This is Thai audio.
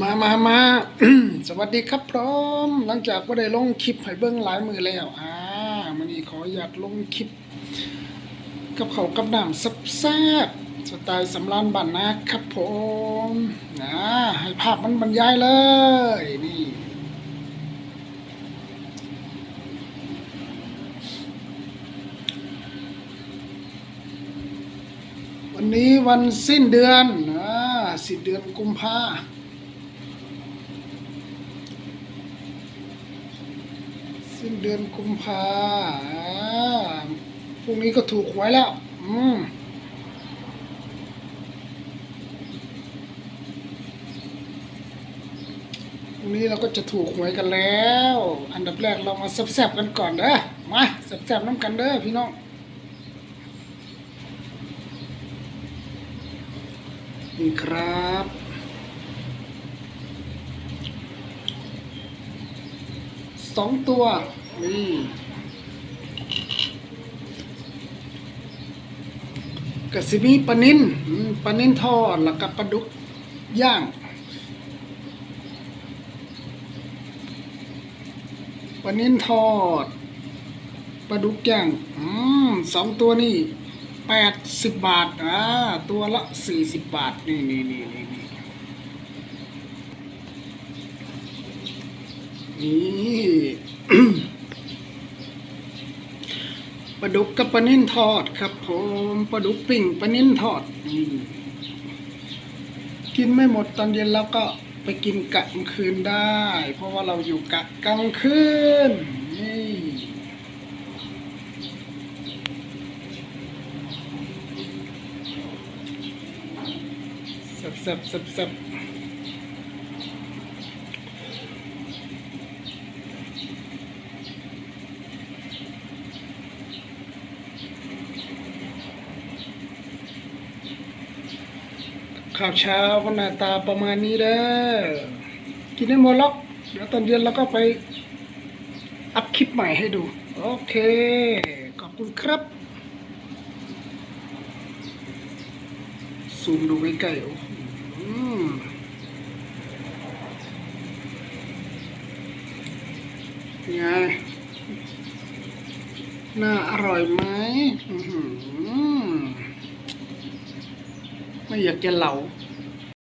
มามามาสวัสดีครับพร้อม หลังจากว่าได้ลงคลิปให้เบิ้งหลายมือแล้ว อ่ามันนี้ขออยากลงคลิป กับเขากับน้ำซับแซ่บสไตล์สำรานบ้านนะครับผมนะให้ภาพมันบรรยายเลย นี่ วันนี้วันสิ้นเดือนอ่าสิ้นเดือนกุมภา สิ้นเดือนกุมภาพรุ่งนี้ก็ถูกหวยแล้ว อืมพรุ่งนี้เราก็จะถูกหวยกันแล้ว อันดับแรกเรามาแซ่บๆกันก่อนเด้อมาแซ่บๆน้ำกันเด้อพี่น้องนี่ครับสองตัว นี่กระสิมีปลานินปลานินทอดแล้วก็ปลาดุกย่าง ปลานินทอด ปลาดุกย่าง อืมสองตัวนี่แปดสิบบาท อ่า ตัวละสี่สิบบาท นี่นี่นี่นี่นี่นี่ ปลาดุกกับปลานิ่นทอดครับผมปลาดุกปิ้งปลานิ่นทอดนี่กินไม่หมดตอนเย็นแล้วก็ไปกินกะกลางคืนได้ เพราะว่าเราอยู่กะกลางคืนนี่สับสับสับสับ ข้าวเช้าก็หน้าตาประมาณนี้เด้อกินได้หมดหรอกเดี๋ยวตอนเย็นเราก็ไปอัพคลิปใหม่ให้ดู โอเค ขอบคุณครับ ซูมดูใกล้ๆโอ้โหอืมไงน่าอร่อยไหมอื ไม่อยากจะเหลา